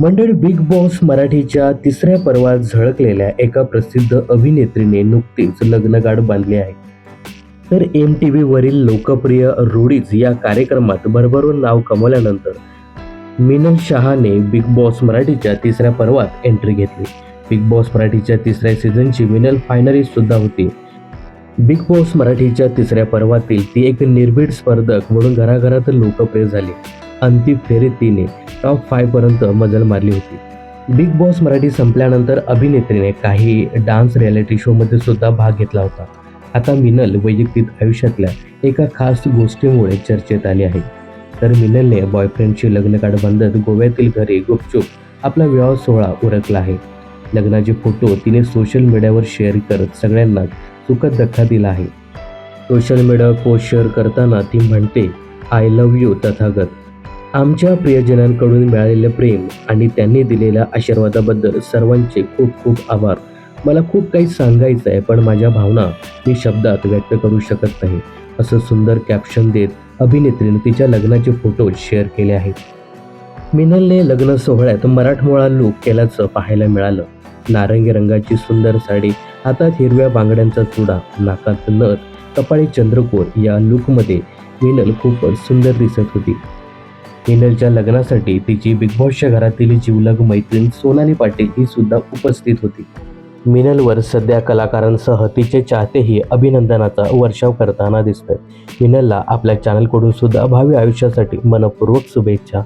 मंडळी big Boss मराठीच्या तिसऱ्या पर्वात झळकलेल्या एका प्रसिद्ध अभिनेत्रीने नुकतीच लग्नगाठ बांधली आहे. तर एम टी व्हीवरील लोकप्रिय रूढीज या कार्यक्रमात भरभरून नाव कमवल्यानंतर मिनल शहाने बिग बॉस मराठीच्या तिसऱ्या पर्वात एंट्री घेतली. बिग बॉस मराठीच्या तिसऱ्या सीझनची मिनल फायनलिस्ट सुद्धा होती. बिग बॉस मराठीच्या तिसऱ्या पर्वातील ती एक निर्भीड स्पर्धक म्हणून घराघरात लोकप्रिय झाली. अंतिम फेरीत तिने टॉप फायपर्यंत मजल मारली होती. बिग बॉस मराठी संपल्यानंतर अभिनेत्रीने काही डान्स रियालिटी शोमध्ये सुद्धा भाग घेतला होता. आता मिनल वैयक्तिक आयुष्यातल्या एका खास गोष्टीमुळे चर्चेत आली आहे. तर मिनलने बॉयफ्रेंडशी लग्नकार्ड बांधत गोव्यातील घरी गुपचूप आपला विवाह सोहळा उरकला आहे. लग्नाचे फोटो तिने सोशल मीडियावर शेअर करत सगळ्यांना सुखद धक्का दिला आहे. सोशल मीडियावर पोस्ट शेअर करताना ती म्हणते आय लव्ह यू तथागत. आमच्या प्रियजनांकडून मिळालेले प्रेम आणि त्यांनी दिलेल्या आशीर्वादाबद्दल सर्वांचे खूप खूप आभार. मला खूप काही सांगायचं आहे पण माझ्या भावना मी शब्दात व्यक्त करू शकत नाही असं सुंदर कॅप्शन देत अभिनेत्रीने तिच्या लग्नाचे फोटो शेअर केले आहेत. मिनलने लग्न सोहळ्यात मराठमोळा लूक केल्याचं पाहायला मिळालं. नारंगी रंगाची सुंदर साडी हातात हिरव्या बांगड्यांचा चुडा नाकात नथ कपाळी चंद्रकोर या लुकमध्ये मिनल खूपच सुंदर दिसत होती. हिनलच्या लग्नासाठी तिची बिग बॉसच्या घरातील जीवलग मैत्रीण सोनाली पाटील ही सुद्धा उपस्थित होती. मिनलवर सध्या कलाकारांसह तिचे चाहतेही अभिनंदनाचा वर्षाव करताना दिसतोय. मिनलला आपल्या चॅनलकडून सुद्धा भावी आयुष्यासाठी मनपूर्वक शुभेच्छा.